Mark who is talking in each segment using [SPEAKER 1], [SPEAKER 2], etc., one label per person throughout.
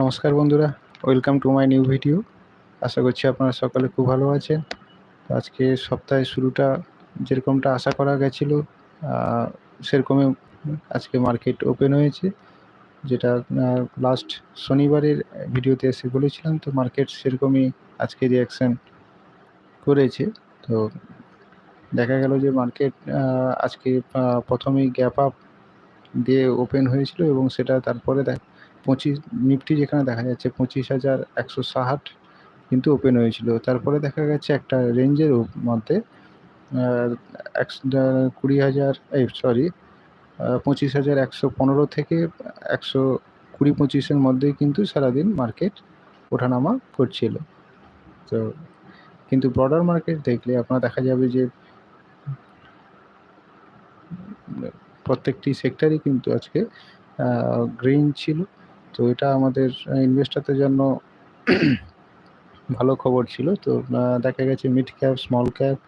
[SPEAKER 1] নমস্কার বন্ধুরা welcome to my new video আশা করছি আপনারা সকালে খুব ভালো আছেন। আজকে সপ্তাহের শুরুটা যেরকমটা আশা করা গেছিল সেরকমই আজকে মার্কেট ওপেন হয়েছে। যেটা লাস্ট শনিবারের ভিডিওতে এসে বলেছিলাম, তো মার্কেট সেরকমই আজকে রিয়াকশান করেছে। তো দেখা গেল যে মার্কেট আজকে প্রথমেই গ্যাপ আপ দিয়ে ওপেন হয়েছিল এবং সেটা তারপরে দেখ পঁচিশ, নিফটি যেখানে দেখা যাচ্ছে পঁচিশ হাজার একশো ষাট কিন্তু ওপেন হয়েছিল। তারপরে দেখা গেছে একটা রেঞ্জের মধ্যে কুড়ি হাজার, এই সরি পঁচিশ হাজার একশো পনেরো থেকে একশো কুড়ি পঁচিশের মধ্যেই কিন্তু সারাদিন মার্কেট ওঠানামা করছিল। তো কিন্তু ব্রডার মার্কেট দেখলে আপনার দেখা যাবে যে, প্রত্যেকটি সেক্টরই কিন্তু আজকে গ্রিন ছিল। তো এটা আমাদের ইনভেস্টারদের জন্য ভালো খবর ছিল। তো দেখা গেছে মিড ক্যাপ স্মল ক্যাপ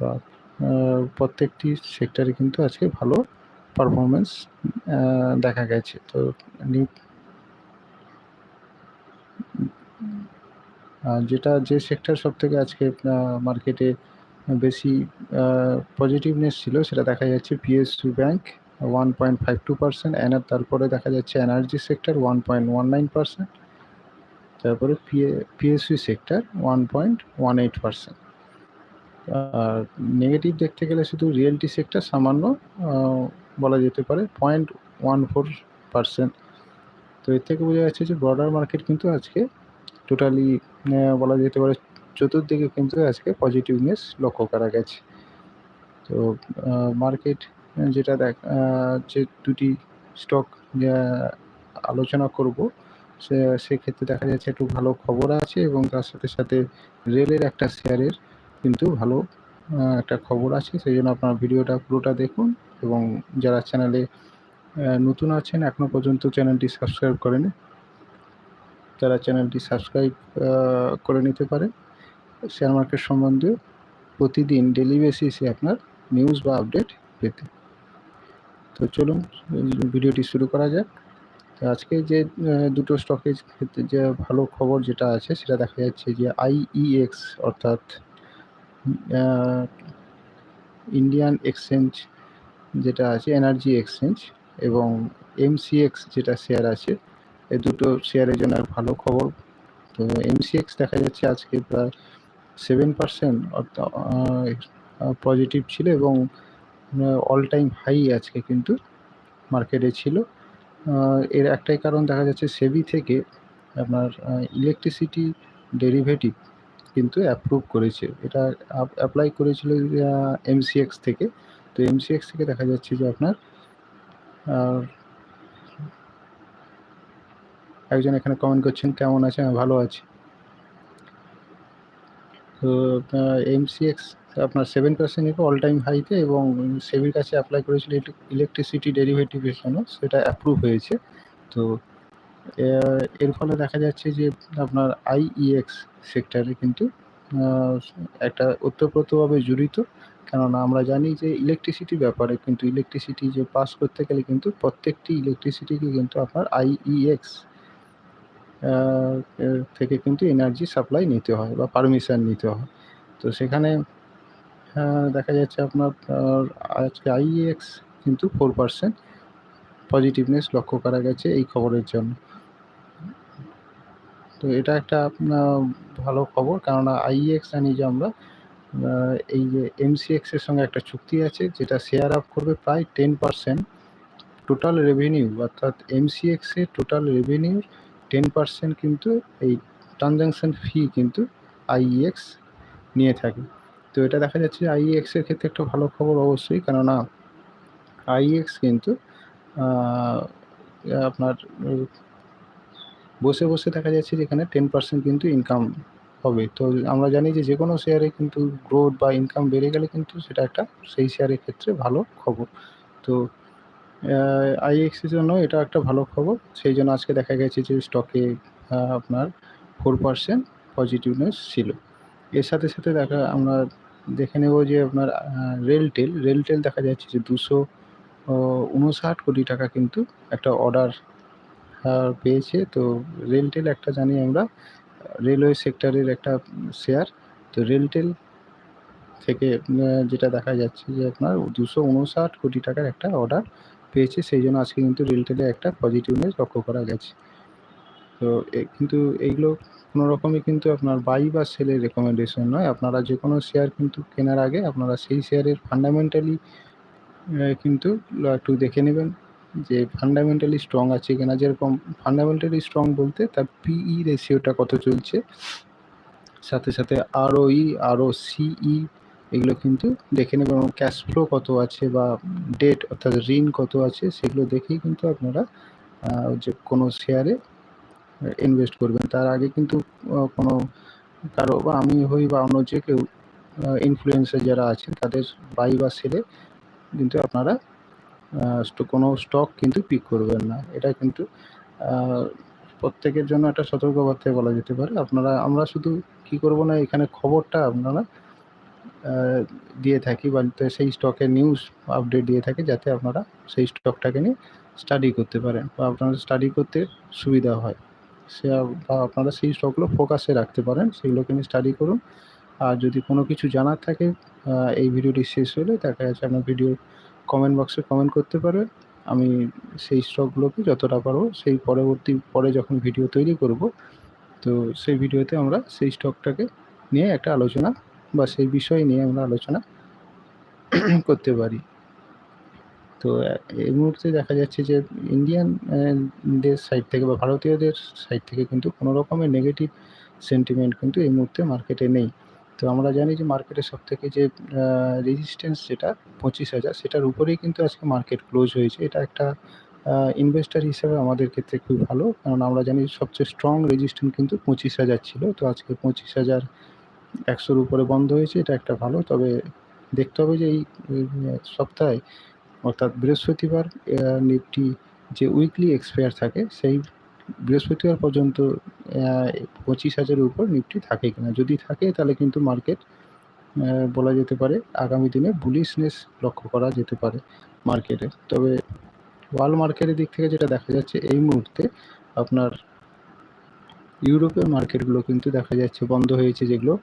[SPEAKER 1] বা প্রত্যেকটি সেক্টরে কিন্তু আজকে ভালো পারফরমেন্স দেখা গেছে। তো যেটা যে সেক্টর সব থেকে আজকে মার্কেটে বেশি পজিটিভনেস ছিল, সেটা দেখা যাচ্ছে PSU bank one point five two percent এনার তারপরে দেখা যাচ্ছে energy sector one point one nine percent তারপরে PA PSU sector one point one eight percent আর নেগেটিভ দেখতে গেলে শুধু রিয়েলটি সেক্টর সামান্য বলা যেতে পারে পয়েন্ট ওয়ান ফোর পার্সেন্ট তো এর থেকে বোঝা যাচ্ছে যে ব্রডার মার্কেট কিন্তু আজকে টোটালি বলা যেতে পারে চতুর্দিকে কিন্তু আজকে পজিটিভনেস লক্ষ্য করা গেছে। তো মার্কেট যেটা দেখ যে দুটি স্টক আলোচনা করব সেক্ষেত্রে দেখা যাচ্ছে একটু ভালো খবর আছে এবং তার সাথে সাথে রেলের একটা শেয়ারের কিন্তু ভালো একটা খবর আছে। সেই জন্য আপনার ভিডিওটা পুরোটা দেখুন এবং যারা চ্যানেলে নতুন আছেন এখনও পর্যন্ত চ্যানেলটি সাবস্ক্রাইব করেনি, তারা চ্যানেলটি সাবস্ক্রাইব করে নিতে পারে শেয়ার মার্কেট সম্বন্ধে প্রতিদিন ডেলি বেসিসে আপনার নিউজ বা আপডেট পেতে। তো চলুন, ভিডিওটি শুরু করা যাক। তো আজকে যে দুটো স্টকেজ ক্ষেত্রে যে ভালো খবর যেটা আছে, সেটা দেখা যাচ্ছে যে আইইএক্স অর্থাৎ ইন্ডিয়ান এক্সচেঞ্জ যেটা আছে এনার্জি এক্সচেঞ্জ এবং এমসিএক্স যেটা শেয়ার আছে, এই দুটো শেয়ারের জন্য ভালো খবর। তো এমসিএক্স দেখা যাচ্ছে আজকে প্রায় সেভেন পার্সেন্ট পজিটিভ ছিল এবং অল টাইম হাই আজকে কিন্তু মার্কেটে ছিল। এর একটাই কারণ দেখা যাচ্ছে সেবি থেকে আপনার ইলেকট্রিসিটি ডেরিভেটিভ কিন্তু অ্যাপ্রুভ করেছে। এটা অ্যাপ্লাই করেছিল এমসিএক্স থেকে। তো এমসিএক্স থেকে দেখা যাচ্ছে যে আপনার একজন এখানে কমেন্ট করছেন, কেমন আছে আমি ভালো আছি। তো এমসিএক্স আপনার সেভেন পার্সেন্ট অল টাইম হাইতে এবং সেবির কাছে অ্যাপ্লাই করেছিল ইলেকট্রিসিটি ডেরিভেটিভের জন্য, সেটা অ্যাপ্রুভ হয়েছে। তো এর ফলে দেখা যাচ্ছে যে আপনার আইইএক্স সেক্টরে কিন্তু একটা ওতপ্রোতভাবে জড়িত। কেননা আমরা জানি যে ইলেকট্রিসিটি ব্যাপারে কিন্তু ইলেকট্রিসিটি যে পাস করতে গেলে কিন্তু প্রত্যেকটি ইলেকট্রিসিটিকে কিন্তু আপনার আইইএক্স থেকে কিন্তু এনার্জি সাপ্লাই নিতে হয় বা পারমিশন নিতে হয়। তো সেখানে দেখা যাচ্ছে আপনার আজকে আইএক্স কিন্তু ফোর পার্সেন্ট পজিটিভনেস লক্ষ্য করা গেছে এই খবরের জন্য। তো এটা একটা আপনার ভালো খবর, কেননা আইএক্স জানি যে আমরা এই যে এমসিএক্সের সঙ্গে একটা চুক্তি আছে যেটা শেয়ার আপ করবে প্রায় টেন পার্সেন্ট টোটাল রেভিনিউ অর্থাৎ এমসিএক্সের টোটাল রেভিনিউ টেন পার্সেন্ট কিন্তু এই ট্রানজ্যাকশান ফি কিন্তু আইইএক্স নিয়ে থাকে। তো এটা দেখা যাচ্ছে আইইএক্সের ক্ষেত্রে একটা ভালো খবর অবশ্যই। কেননা আইএক্স কিন্তু আপনার বসে বসে দেখা যাচ্ছে যেখানে টেন পার্সেন্ট কিন্তু ইনকাম হবে। তো আমরা জানি যে যে কোনো শেয়ারে কিন্তু গ্রোথ বা ইনকাম বেড়ে গেলে কিন্তু সেটা একটা সেই শেয়ারের ক্ষেত্রে ভালো খবর। তো আইএক্সের জন্য এটা একটা ভালো খবর। সেই জন্য আজকে দেখা গেছে যে স্টকে আপনার ফোর পার্সেন্ট পজিটিভনেস ছিল। এর সাথে সাথে দেখা আমরা দেখে নেব যে আপনার রেলটেল রেলটেল দেখা যাচ্ছে যে দুশো উনষাট কোটি টাকা কিন্তু একটা অর্ডার পেয়েছে। তো রেলটেল একটা জানি আমরা রেলওয়ে সেক্টরের একটা শেয়ার তো রেলটেল থেকে যেটা দেখা যাচ্ছে যে আপনার দুশো উনষাট কোটি টাকার একটা অর্ডার পেয়েছে। সেই জন্য আজকে কিন্তু রেলটেলে একটা পজিটিভনেস লক্ষ্য করা গেছে। তো কিন্তু এইগুলো কোনো রকমই কিন্তু আপনার বাই বা সেলের রেকমেন্ডেশন নয়। আপনারা যে কোনো শেয়ার কিন্তু কেনার আগে আপনারা সেই শেয়ারের ফান্ডামেন্টালি কিন্তু একটু দেখে নেবেন যে ফান্ডামেন্টালি স্ট্রং আছে কিনা। যেরকম ফান্ডামেন্টালি স্ট্রং বলতে তার পিই রেশিওটা কত চলছে, সাথে সাথে আরও আরওই আরও সিই এগুলো কিন্তু দেখে নেবেন। এবং ক্যাশ ফ্লো কত আছে বা ডেট অর্থাৎ ঋণ কত আছে সেগুলো দেখেই কিন্তু আপনারা যে কোনো শেয়ারে ইনভেস্ট করবেন। তার আগে কিন্তু কোনো কারও বা আমি হই বা অন্য যে কেউ ইনফ্লুয়েন্সার যারা আছেন, তাদের বাই বা সেলে কিন্তু আপনারা কোনো স্টক কিন্তু পিক করবেন না। এটা কিন্তু প্রত্যেকের জন্য একটা সতর্কবার্তায় বলা যেতে পারে। আপনারা, আমরা শুধু কি করব না, এখানে খবরটা আপনারা দিয়ে থাকি বা সেই স্টকের নিউজ আপডেট দিয়ে থাকি যাতে আপনারা সেই স্টকটাকে নিয়ে স্টাডি করতে পারেন বা আপনারা স্টাডি করতে সুবিধা হয়। সে আপনারা সেই স্টকগুলো ফোকাসে রাখতে পারেন, সেগুলোকে নিয়ে স্টাডি করুন। আর যদি কোনো কিছু জানার থাকে এই ভিডিওটি শেষ হলে দেখা যাচ্ছে আপনার ভিডিও কমেন্ট বক্সে কমেন্ট করতে পারবেন আমি সেই স্টকগুলোকে যতটা পারব, সেই পরবর্তী, পরে যখন ভিডিও তৈরি করব, তো সেই ভিডিওতে আমরা সেই স্টকটাকে নিয়ে একটা আলোচনা বা সেই বিষয় নিয়ে আমরা আলোচনা করতে পারি। তো এই মুহূর্তে দেখা যাচ্ছে যে ইন্ডিয়ান দের সাইড থেকে বা ভারতীয়দের সাইড থেকে কিন্তু কোনো রকমের নেগেটিভ সেন্টিমেন্ট কিন্তু এই মুহূর্তে মার্কেটে নেই। তো আমরা জানি যে মার্কেটে সব থেকে যে রেজিস্ট্যান্স যেটা পঁচিশ হাজার, সেটার উপরেই কিন্তু আজকে মার্কেট ক্লোজ হয়েছে। এটা একটা ইনভেস্টার হিসেবে আমাদের ক্ষেত্রে খুব ভালো। কারণ আমরা জানি সবচেয়ে স্ট্রং রেজিস্ট্যান্স কিন্তু পঁচিশ হাজার ছিল। তো আজকে পঁচিশ হাজার একশোর উপরে বন্ধ হয়েছে, এটা একটা ভালো। তবে দেখতে হবে যে এই সপ্তাহে অর্থাৎ বৃহস্পতিবার নিফটি যে উইকলি এক্সপায়ার থাকে, সেই বৃহস্পতিবার পর্যন্ত পঁচিশ হাজারের উপর নিফটি থাকে কিনা। যদি থাকে, তাহলে কিন্তু মার্কেট বলা যেতে পারে আগামী দিনে বুলিশনেস লক্ষ্য করা যেতে পারে মার্কেটে তবে ওয়ার্ল্ড মার্কেটের দিক থেকে যেটা দেখা যাচ্ছে, এই মুহূর্তে আপনার ইউরোপের মার্কেটগুলো কিন্তু দেখা যাচ্ছে বন্ধ হয়েছে যেগুলো,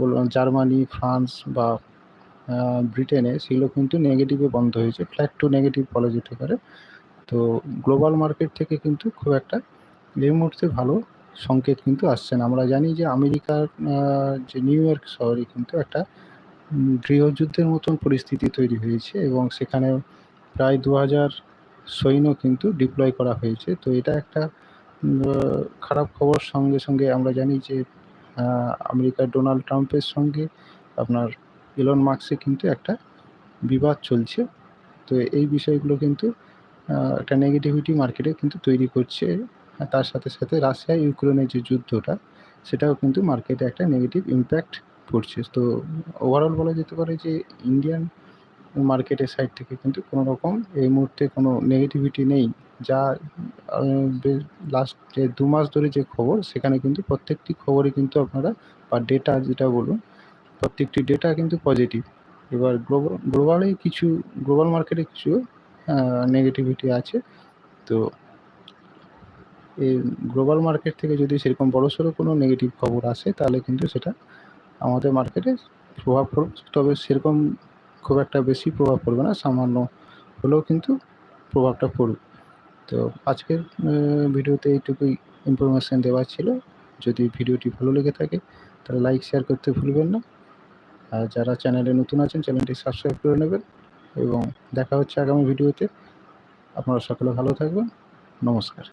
[SPEAKER 1] বললাম জার্মানি, ফ্রান্স বা ব্রিটেনে, সেগুলো কিন্তু নেগেটিভে বন্ধ হয়েছে ফ্ল্যাট টু নেগেটিভ বলা যেতে পারে। তো গ্লোবাল মার্কেট থেকে কিন্তু খুব একটা এই মুহূর্তে ভালো সংকেত কিন্তু আসছে না। আমরা জানি যে আমেরিকার যে নিউ ইয়র্ক শহরে কিন্তু একটা গৃহযুদ্ধের মতন পরিস্থিতি তৈরি হয়েছে এবং সেখানে প্রায় দু হাজার সৈন্য কিন্তু ডিপ্লয় করা হয়েছে। তো এটা একটা খারাপ খবর। সঙ্গে সঙ্গে আমরা জানি যে আমেরিকার ডোনাল্ড ট্রাম্পের সঙ্গে আপনার ইলন মার্কসে কিন্তু একটা বিবাদ চলছে। তো এই বিষয়গুলো কিন্তু একটা নেগেটিভিটি মার্কেটে কিন্তু তৈরি করছে। তার সাথে সাথে রাশিয়া ইউক্রেনের যে যুদ্ধটা, সেটাও কিন্তু মার্কেটে একটা নেগেটিভ ইম্প্যাক্ট পড়ছে। তো ওভারঅল বলা যেতে পারে যে ইন্ডিয়ান মার্কেটের সাইড থেকে কিন্তু কোনো রকম এই মুহূর্তে কোনো নেগেটিভিটি নেই। যা লাস্ট যে দু মাস ধরে যে খবর, সেখানে কিন্তু প্রত্যেকটি খবরে কিন্তু আপনারা, বা ডেটা যেটা বলুন প্রত্যেকটি ডেটা কিন্তু পজিটিভ এবার গ্লোবাল গ্লোবালে কিছু গ্লোবাল মার্কেটে কিছু নেগেটিভিটি আছে। তো এই গ্লোবাল মার্কেট থেকে যদি সেরকম বড়সড় কোনো নেগেটিভ খবর আসে, তাহলে কিন্তু সেটা আমাদের মার্কেটে প্রভাব পড়বে। তবে সেরকম খুব একটা বেশি প্রভাব পড়বে না, সামান্য হলেও কিন্তু প্রভাবটা পড়বে। তো আজকের ভিডিওতে এইটুকুই ইনফরমেশান দেওয়া ছিল। যদি ভিডিওটি ভালো লেগে থাকে, তাহলে লাইক শেয়ার করতে ভুলবেন না। আর যারা চ্যানেলে নতুন আছেন, চ্যানেলটি সাবস্ক্রাইব করে নেবেন এবং দেখা হচ্ছে আগামী ভিডিওতে। আপনারা সকলে ভালো থাকবেন। নমস্কার।